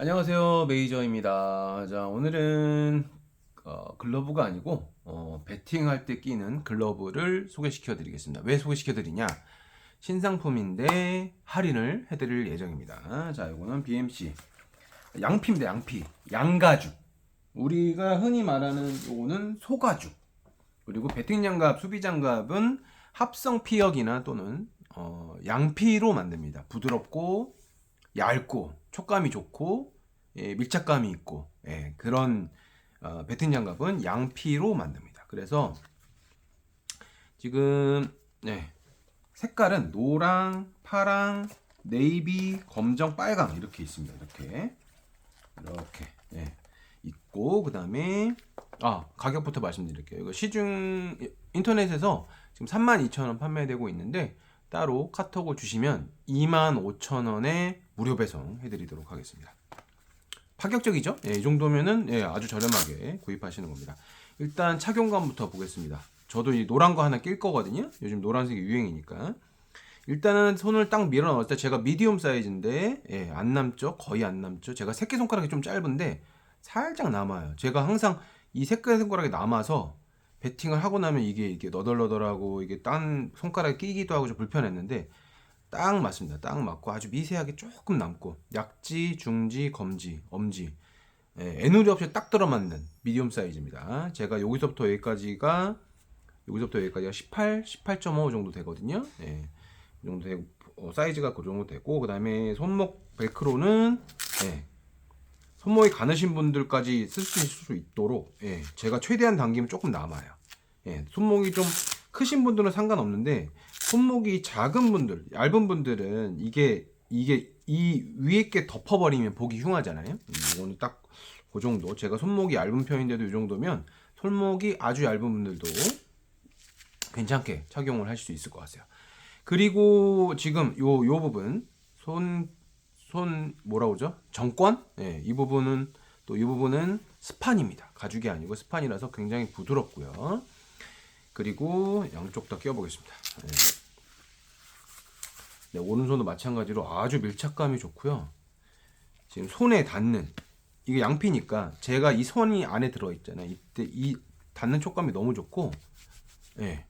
안녕하세요 메이저입니다. 자 오늘은 어, 글러브가 아니고 어, 배팅할 때 끼는 글러브를 소개시켜 드리겠습니다. 왜 소개시켜 드리냐? 신상품인데 할인을 해드릴 예정입니다. 자 이거는 BMC 양피입니다 양피. 양가죽. 우리가 흔히 말하는 요거는 소가죽. 그리고 배팅 장갑 수비 장갑은 합성 피혁이나 또는 어, 양피로 만듭니다. 부드럽고 얇고 촉감이 좋고 예, 밀착감이 있고 예, 그런 어, 배팅 장갑은 양피로 만듭니다. 그래서 지금 네, 색깔은 노랑, 파랑, 네이비, 검정, 빨강 이렇게 있습니다. 이렇게 이렇게 예, 있고 그 다음에 아 가격부터 말씀드릴게요. 이거 시중 인터넷에서 지금 32,000원 판매되고 있는데 따로 카톡을 주시면 25,000원에 무료 배송 해드리도록 하겠습니다. 파격적이죠? 예, 이 정도면은 예, 아주 저렴하게 구입하시는 겁니다. 일단 착용감부터 보겠습니다. 저도 이 노란 거 하나 낄 거거든요. 요즘 노란색이 유행이니까. 일단은 손을 딱 밀어 넣을 때 제가 미디움 사이즈인데 예, 안 남죠? 거의 안 남죠? 제가 새끼 손가락이 좀 짧은데 살짝 남아요. 제가 항상 이 새끼 손가락이 남아서 배팅을 하고 나면 이게 이게 너덜너덜하고 이게 딴 손가락에 끼기도 하고 좀 불편했는데 딱 맞습니다. 딱 맞고 아주 미세하게 조금 남고 약지, 중지, 검지, 엄지 예, 애누리 없이 딱 들어맞는 미디움 사이즈입니다. 제가 여기서부터 여기까지가 여기서부터 여기까지가 18, 18.5 정도 되거든요. 예, 이 정도 되고 어, 사이즈가 그 정도 되고 그 다음에 손목 벨크로는 예, 손목이 가느신 분들까지 쓸수 있도록 예, 제가 최대한 당기면 조금 남아요. 예, 손목이 좀 크신 분들은 상관없는데 손목이 작은 분들, 얇은 분들은 이게 이게 이 위에 게 덮어버리면 보기 흉하잖아요. 음, 이거는 딱 그 정도. 제가 손목이 얇은 편인데도 이 정도면 손목이 아주 얇은 분들도 괜찮게 착용을 하실 수 있을 것 같아요. 그리고 지금 요 요 부분 손 손 뭐라 그러죠? 정권? 예, 이 부분은 또 이 부분은 스판입니다. 가죽이 아니고 스판이라서 굉장히 부드럽고요. 그리고 양쪽 다 끼워보겠습니다. 예. 네, 오른손도 마찬가지로 아주 밀착감이 좋고요. 지금 손에 닿는 이게 양피니까 제가 이 손이 안에 들어 있잖아요. 이때 이 닿는 촉감이 너무 좋고, 예,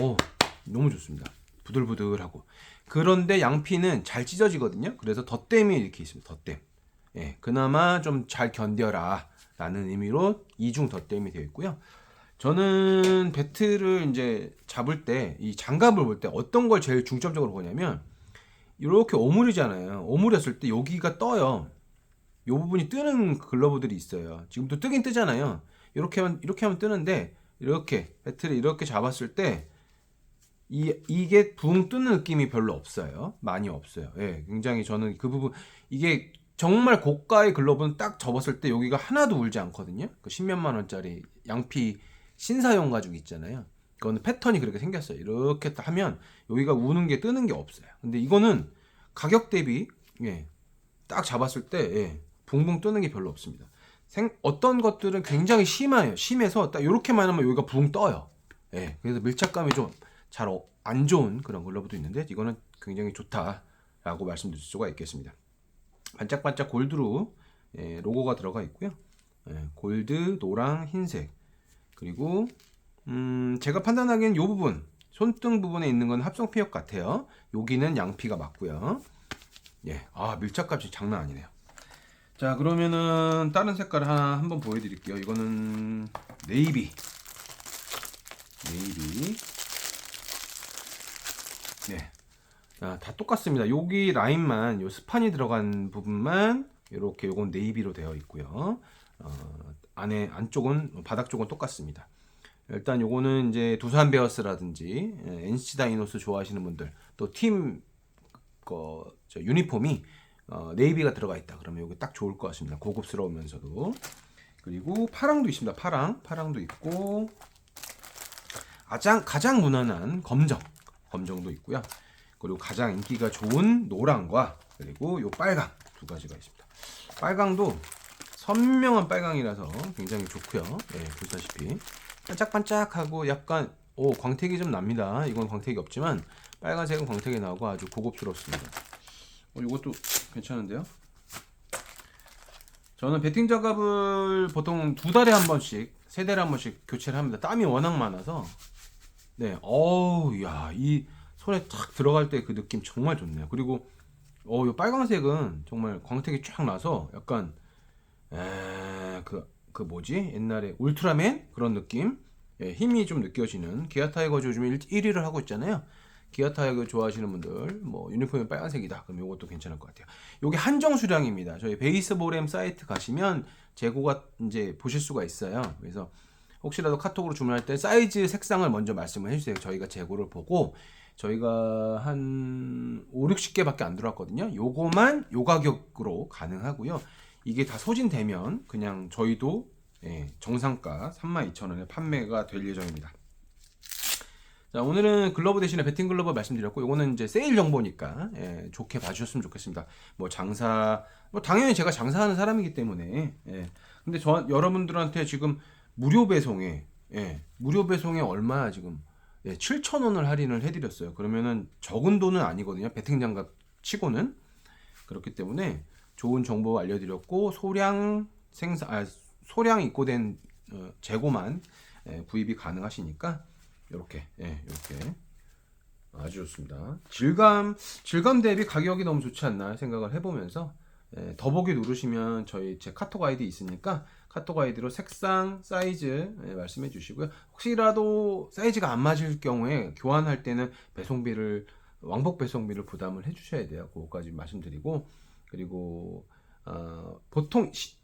어 너무 좋습니다. 부들부들하고. 그런데 양피는 잘 찢어지거든요. 그래서 덧댐이 이렇게 있습니다. 덧댐. 예, 그나마 좀 잘 견뎌라 라는 의미로 이중 덧댐이 되어 있고요. 저는 배트를 이제 잡을 때 이 장갑을 볼 때 어떤 걸 제일 중점적으로 보냐면 이렇게 오므리잖아요. 오므렸을 때 여기가 떠요. 요 부분이 뜨는 글러브들이 있어요. 지금도 뜨긴 뜨잖아요. 이렇게 하면 이렇게 하면 뜨는데 이렇게 배트를 이렇게 잡았을 때 이, 이게 붕 뜨는 느낌이 별로 없어요. 많이 없어요. 예, 굉장히 저는 그 부분, 이게 정말 고가의 글러브는 딱 접었을 때 여기가 하나도 울지 않거든요. 그 십몇만 원짜리 양피 신사용 가죽 있잖아요. 그거는 패턴이 그렇게 생겼어요. 이렇게 하면 여기가 우는 게 뜨는 게 없어요. 근데 이거는 가격 대비, 예, 딱 잡았을 때, 예, 붕붕 뜨는 게 별로 없습니다. 생, 어떤 것들은 굉장히 심해요. 심해서 딱 이렇게만 하면 여기가 붕 떠요. 예, 그래서 밀착감이 좀 잘 안 좋은 그런 글러브도 있는데 이거는 굉장히 좋다라고 말씀드릴 수가 있겠습니다. 반짝반짝 골드로 예, 로고가 들어가 있고요. 예, 골드, 노랑, 흰색 그리고 음, 제가 판단하기엔 이 부분 손등 부분에 있는 건 합성 피혁 같아요. 여기는 양피가 맞고요. 예, 아 밀착값이 장난 아니네요. 자 그러면은 다른 색깔 하나 한번 보여드릴게요. 이거는 네이비, 네이비. 네. 자, 다 똑같습니다. 여기 라인만, 요 스판이 들어간 부분만 이렇게 요건 네이비로 되어 있고요. 어, 안에 안쪽은 바닥 쪽은 똑같습니다. 일단 요거는 이제 두산 베어스라든지 예, NC 다이노스 좋아하시는 분들 또팀 거, 저 유니폼이 어, 네이비가 들어가 있다. 그러면 여기 딱 좋을 것 같습니다. 고급스러우면서도 그리고 파랑도 있습니다. 파랑, 파랑도 있고 가장 가장 무난한 검정, 검정도 있고요. 그리고 가장 인기가 좋은 노랑과 그리고 요 빨강 두 가지가 있습니다. 빨강도 선명한 빨강이라서 굉장히 좋고요. 예, 보시다시피 반짝반짝하고 약간 오 광택이 좀 납니다. 이건 광택이 없지만 빨간색은 광택이 나고 아주 고급스럽습니다. 어, 이것도 괜찮은데요? 저는 배팅 장갑을 보통 두 달에 한 번씩, 세 달에 한 번씩 교체를 합니다. 땀이 워낙 많아서. 네, 어우, 야, 이 손에 탁 들어갈 때 그 느낌 정말 좋네요. 그리고, 어, 이 빨강색은 정말 광택이 쫙 나서 약간, 에, 그, 그 뭐지? 옛날에 울트라맨? 그런 느낌? 예, 힘이 좀 느껴지는 기아 타이거즈 요즘 1위를 하고 있잖아요. 기아 타이거 좋아하시는 분들 뭐 유니폼이 빨간색이다. 그럼 이것도 괜찮을 것 같아요. 요게 한정 수량입니다. 저희 베이스볼엠 사이트 가시면 재고가 이제 보실 수가 있어요. 그래서 혹시라도 카톡으로 주문할 때 사이즈 색상을 먼저 말씀을 해주세요. 저희가 재고를 보고 저희가 한 5, 60개밖에 안 들어왔거든요. 요거만 요 가격으로 가능하고요. 이게 다 소진되면 그냥 저희도 예, 정상가 32,000원에 판매가 될 예정입니다. 자, 오늘은 글러브 대신에 배팅 글러브 말씀드렸고, 요거는 이제 세일 정보니까, 예, 좋게 봐주셨으면 좋겠습니다. 뭐, 장사, 뭐, 당연히 제가 장사하는 사람이기 때문에, 예. 근데 저, 여러분들한테 지금 무료 배송에, 예, 무료 배송에 얼마야, 지금? 예, 7,000원을 할인을 해드렸어요. 그러면은 적은 돈은 아니거든요. 배팅 장갑 치고는. 그렇기 때문에 좋은 정보 알려드렸고, 소량 생산, 아, 소량 입고된 어, 재고만 예, 구입이 가능하시니까, 이렇게 예, 이렇게 아주 좋습니다. 질감 질감 대비 가격이 너무 좋지 않나 생각을 해보면서 예, 더보기 누르시면 저희 제 카톡 아이디 있으니까 카톡 아이디로 색상 사이즈 예, 말씀해 주시고요. 혹시라도 사이즈가 안 맞을 경우에 교환할 때는 배송비를 왕복 배송비를 부담을 해 주셔야 돼요. 그거까지 말씀드리고 그리고 어, 보통 시-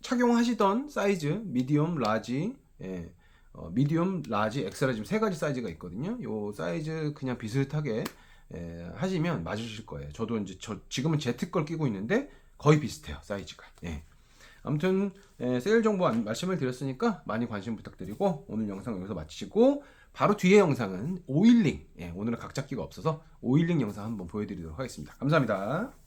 착용하시던 사이즈 미디엄 라지 예, 어, 미디엄, 라지, 엑스라 지금 세 가지 사이즈가 있거든요. 요 사이즈 그냥 비슷하게 에, 하시면 맞으실 거예요. 저도 이제 저 지금은 제트 걸 끼고 있는데 거의 비슷해요 사이즈가. 예. 아무튼 에, 세일 정보 안- 말씀을 드렸으니까 많이 관심 부탁드리고 오늘 영상 여기서 마치고 바로 뒤에 영상은 오일링. 예, 오늘은 각잡기가 없어서 오일링 영상 한번 보여드리도록 하겠습니다. 감사합니다.